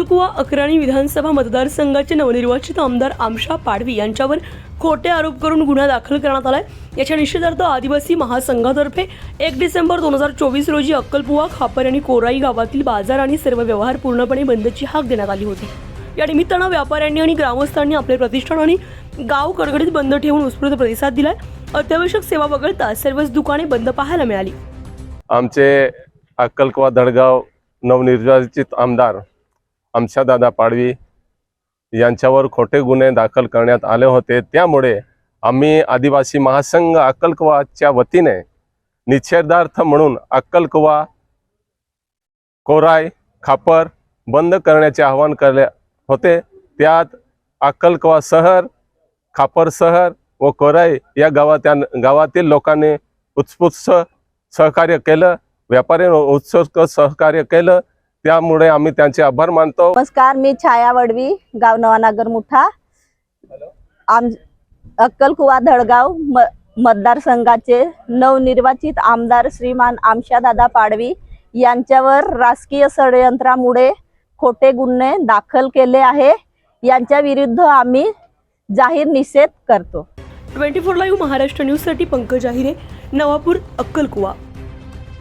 अक्कलकुवा अकराणी विधानसभा मतदारसंघाचे नवनिर्वाचित आमदार आमशा पाडवी यांच्यावर खोटे आरोप करून गुन्हा दाखल करण्यात आलाय. याच्या निषेधार्थ आदिवासी महासंघातर्फे एक डिसेंबर दोन हजार चोवीस रोजी अक्कलपुवा खापर आणि कोराई गावातील बाजार आणि सर्व व्यवहार पूर्णपणे बंदची हाक देण्यात आली होती. या निमित्तानं व्यापाऱ्यांनी आणि ग्रामस्थांनी आपले प्रतिष्ठान आणि गाव कडकडीत बंद ठेवून उत्स्फूर्त प्रतिसाद दिलाय. अत्यावश्यक सेवा वगळता सर्वच दुकाने बंद पाहायला मिळाली. आमचे अक्कलकुवा दडगाव नवनिर्वाचित आमदार दादा पाडवी यांच्यावर खोटे गुन्हे दाखल करण्यात आले होते. त्यामुळे आम्ही आदिवासी महासंघ अक्कलकुवाच्या वतीने निषेधार्थ म्हणून अक्कलकुवा कोराय खापर बंद करण्याचे आवाहन केले होते. त्यात अक्कलकुवा शहर खापर शहर व कोराई या गावात्या गावातील लोकांनी उत्स्फूर्त सहकार्य केलं व्यापाऱ्यांनी उत्सुक सहकार्य केलं त्यामुळे आम्ही त्यांचे आभार मानतो. नमस्कार मी छाया वडवी गाव नवानागर मुठा. आम अक्कलकुवा धडगाव म मतदारसंघाचे नवनिर्वाचित आमदार श्रीमान आमशादादा पाडवी यांच्यावर राजकीय षडयंत्रामुळे खोटे गुन्हे दाखल केले आहे. यांच्या विरुद्ध आम्ही जाहीर निषेध करतो. ट्वेंटी फोर लाईव्ह महाराष्ट्र न्यूजसाठी पंकज आहिरे नवापूर अक्कलकुवा.